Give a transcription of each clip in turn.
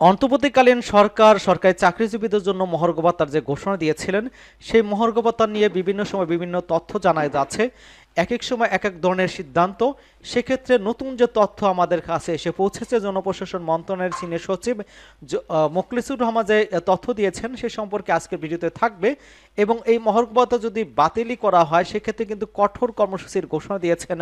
অন্তর্বর্তীকালীন সরকার সরকারি চাকরিজীবীদের জন্য মহর্ঘ ভাতার যে ঘোষণা দিয়েছিলেন, সেই মহর্ঘ ভাতা নিয়ে বিভিন্ন সময় বিভিন্ন তথ্য জানা যাচ্ছে। এক এক সময় এক এক ধরনের সিদ্ধান্ত। সেক্ষেত্রে নতুন যে তথ্য আমাদের কাছে এসে পৌঁছেছে, জনপ্রশাসন মন্ত্রণালয়ের সিনিয়র সচিব মোখলিসুর রহমান যে তথ্য দিয়েছেন, সে সম্পর্কে আজকের ভিডিওতে থাকবে এবং এই মহর্ঘ যদি বাতিলই করা হয়, সেক্ষেত্রে কিন্তু কঠোর কর্মসূচির ঘোষণা দিয়েছেন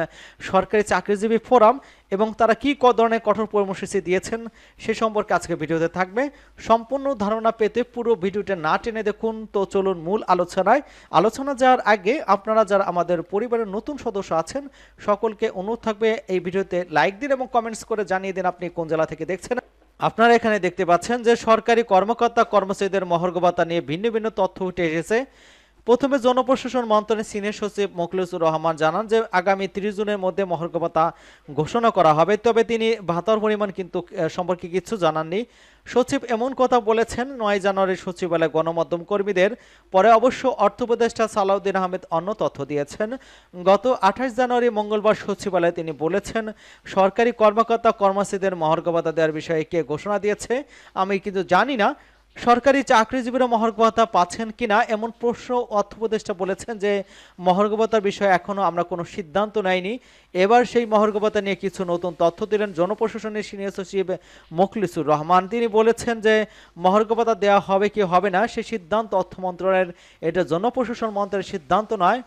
সরকারি চাকরিজীবী ফোরাম এবং তারা কি ক ধরনের কঠোর কর্মসূচি দিয়েছেন সে সম্পর্কে আজকে ভিডিওতে থাকবে। সম্পূর্ণ ধারণা পেতে পুরো ভিডিওটা না টেনে দেখুন। তো চলুন মূল আলোচনায়। আলোচনা যাওয়ার আগে আপনারা যারা আমাদের পরিবারের নতুন সদস্য আছেন। সকলকে অনুরোধ থাকবে এই ভিডিওতে লাইক দিন এবং কমেন্টস করে জানিয়ে দিন আপনি কোন জেলা থেকে দেখছেন। আপনারা এখানে দেখতে পাচ্ছেন যে সরকারি কর্মকর্তা কর্মচারীদের মহর্ঘ ভাতা নিয়ে ভিন্ন ভিন্ন তথ্য উঠে এসেছে। প্রথমে জনপ্রশাসন মন্ত্রণালয়ের সিনিয়র সচিব মোখলেসুর রহমান জানান যে আগামী তিরিশ জুনের মধ্যে মহর্ঘ ঘোষণা করা হবে, তবে তিনি ভাতার পরিমাণ কিন্তু সম্পর্কে কিছু জানাননি। সচিব এমন কথা বলেছেন, নয় জানুয়ারি সচিবালয় গণমাধ্যম কর্মীদের পরে অবশ্য অর্থ উপদেষ্টা সালাউদ্দিন আহমেদ অন্য তথ্য দিয়েছেন। গত আঠাশ জানুয়ারি মঙ্গলবার সচিবালয়ে তিনি বলেছেন, সরকারি কর্মকর্তা কর্মচারীদের মহর্ঘ দেওয়ার বিষয়ে কে ঘোষণা দিয়েছে আমি কিন্তু জানি না। সরকারি চাকরিজীবীরা মহর্ঘ ভাতা পাচ্ছেন কিনা এমন প্রশ্ন অর্থ উপদেষ্টা বলেছেন যে মহর্ঘ ভাতার বিষয়ে এখনও আমরা কোনো সিদ্ধান্ত নেইনি। এবার সেই মহর্ঘ ভাতা নিয়ে কিছু নতুন তথ্য দিলেন জনপ্রশাসনের সিনিয়র সচিব মোখলিসুর রহমান। তিনি বলেছেন যে মহর্ঘ ভাতা দেওয়া হবে কি হবে না, সে সিদ্ধান্ত অর্থ মন্ত্রণালয়ের, এটা জনপ্রশাসন মন্ত্রণালয়ের সিদ্ধান্ত নয়।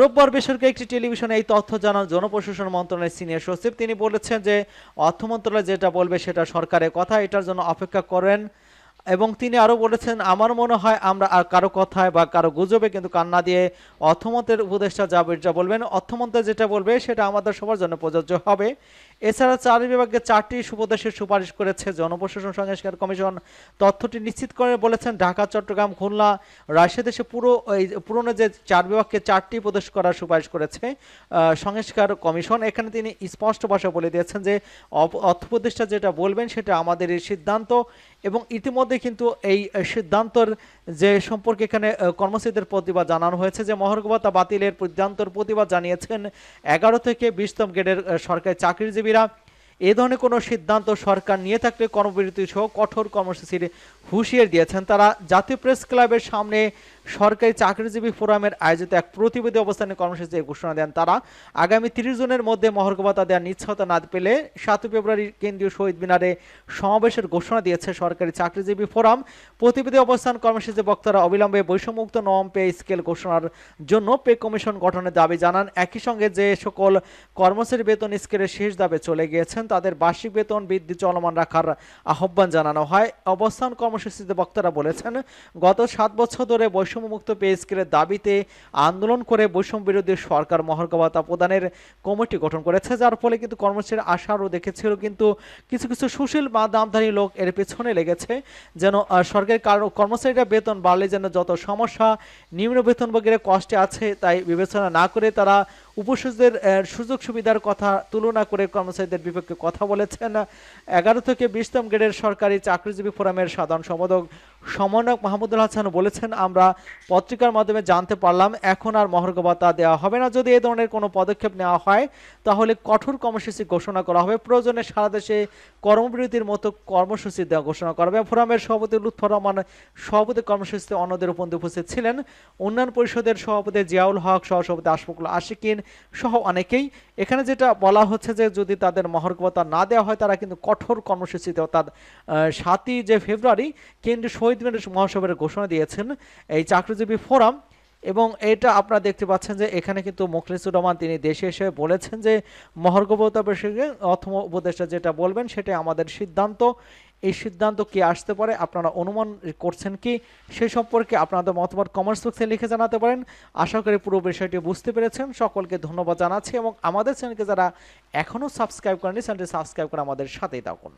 রোববার বেসরকারি একটি টেলিভিশনে এই তথ্য জানান জনপ্রশাসন মন্ত্রণালয়ের সিনিয়র সচিব। তিনি বলেছেন যে অর্থ মন্ত্রণালয় যেটা বলবে সেটা সরকারের কথা, এটার জন্য অপেক্ষা করেন এবং তিনি আরও বলেছেন, আমার মনে হয় আমরা আর কারও কথায় বা কারও গুজবে কিন্তু কান্না দিয়ে অর্থমন্ত্রের উপদেষ্টা যা যা বলবেন। অর্থমন্ত্রী যেটা বলবে, সেটা আমাদের সবার জন্য প্রযোজ্য হবে। এছাড়া চার বিভাগে চারটি সুপদেশের সুপারিশ করেছে জনপ্রশাসন সংস্কার কমিশন। তথ্যটি নিশ্চিত করে বলেছেন, ঢাকা, চট্টগ্রাম, খুলনা, রাজশাহী দেশে পুরো, এই পুরনো যে চার বিভাগকে চারটি প্রদেশ করার সুপারিশ করেছে সংস্কার কমিশন। এখানে তিনি স্পষ্ট ভাষায় বলে দিয়েছেন যে অর্থ উপদেষ্টা যেটা বলবেন, সেটা আমাদের সিদ্ধান্ত। এবং ইতিমধ্যে কিন্তু এই সিদ্ধান্তর যে সম্পর্কে এখানে কর্মসূচিদের প্রতিবাদ জানানো হয়েছে, যে মহর্গবতা বাতিলের সিদ্ধান্তর প্রতিবাদ জানিয়েছেন এগারো থেকে বিশতম গ্রেডের সরকারি চাকরিজীবীরা। এ ধরনের কোনো সিদ্ধান্ত সরকার নিয়ে থাকলে কর্মবিরতি সহ কঠোর কর্মসূচির হুঁশিয়ার দিয়েছেন। তারা জাতীয় প্রেস ক্লাবের সামনে সরকারি চাকরিজীবী ফোরামের আয়োজিত এক প্রতিবেদী অবস্থানে কর্মসূচি ঘোষণা দেন তারা। আগামী তিরিশ জনের মধ্যে মহর্ঘ ভাতা দেওয়ার নিশ্চয়তা না পেলে সাতই ফেব্রুয়ারি কেন্দ্রীয় শহীদ মিনারে সমাবেশের ঘোষণা দিয়েছে সরকারি চাকরিজীবী ফোরাম। প্রতিবেদী অবস্থান কর্মসূচি বক্তারা অবিলম্বে বৈষম্যমুক্ত নবম পে স্কেল ঘোষণার জন্য পে কমিশন গঠনের দাবি জানান। একই সঙ্গে যে সকল কর্মচারী বেতন স্কেলের শেষ দাবে চলে গিয়েছেন, তাদের বার্ষিক বেতন বৃদ্ধি চলমান রাখার আহ্বান জানানো হয়। অবস্থান কর্মসূচিতে বক্তারা বলেছেন, গত সাত বছর ধরে বৈষম্যমুক্ত পে স্কেলের দাবিতে আন্দোলন করে বৈষম্য বিরোধী সরকার মহর্ঘ ভাতা প্রদানের কমিটি গঠন করেছে, যার ফলে কিন্তু কর্মচারীর আশারও দেখেছিল কিন্তু কিছু কিছু সুশীল বা দামধারী লোক এর পেছনে লেগেছে। যেন সরকারি কার- কর্মচারীরা বেতন বাড়লে যেন যত সমস্যা নিম্ন বেতন বেতনভোগীরা কষ্টে আছে তাই বিবেচনা না করে তারা উপসূচদের সুযোগ সুবিধার কথা তুলনা করে কর্মচারীদের বিপক্ষে কথা বলেছেন। এগারো থেকে বিশতম গ্রেডের সরকারি চাকরিজীবী ফোরামের সাধারণ সম্পাদক সমন্বয়ক মাহমুদুল হাসান বলেছেন, আমরা পত্রিকার মাধ্যমে জানতে পারলাম, এখন আর মহর্ঘ ভাতা দেওয়া হবে না। যদি এ ধরনের কোনো পদক্ষেপ নেওয়া হয়, তাহলে কঠোর কর্মসূচি ঘোষণা করা হবে। প্রয়োজনে সারা দেশে কর্মবিরতির মতো কর্মসূচি দেওয়া ঘোষণা করা হবে। ফোরামের সভাপতি লুৎফর রহমান সভাপতি কর্মসূচিতে অন্যদের উপস্থিত উপস্থিত ছিলেন। উন্নয়ন পরিষদের সভাপতি জিয়াউল হক, সহসভাপতি আশফাকুল আশিকিন সহ অনেকেই। এখানে যেটা বলা হচ্ছে যে, যদি তাদের মহর্ঘ ভাতা না দেওয়া হয়, তারা কিন্তু কঠোর কর্মসূচিতে অর্থাৎ সাতই যে ফেব্রুয়ারি, কেন্দ্রীয় শহীদ মিনার মহাসভার ঘোষণা দিয়েছেন এই চাকরিজীবী ফোরাম এবং এটা আপনারা দেখতে পাচ্ছেন যে এখানে কিন্তু মুখলিসুর রহমান তিনি দেশে এসে বলেছেন যে মহর্গবতা বিষয়ে অর্থ উপদেষ্টা যেটা বলবেন সেটাই আমাদের সিদ্ধান্ত। এই সিদ্ধান্ত কি আসতে পারে আপনারা অনুমান করছেন কি? সেই সম্পর্কে আপনাদের মতামত কমেন্টস বক্সে লিখে জানাতে পারেন। আশা করি পুরো বিষয়টি বুঝতে পেরেছেন। সকলকে ধন্যবাদ জানাচ্ছি এবং আমাদের চ্যানেলকে যারা এখনও সাবস্ক্রাইব করেনি চ্যানেলটি সাবস্ক্রাইব করে আমাদের সাথেই থাকুন।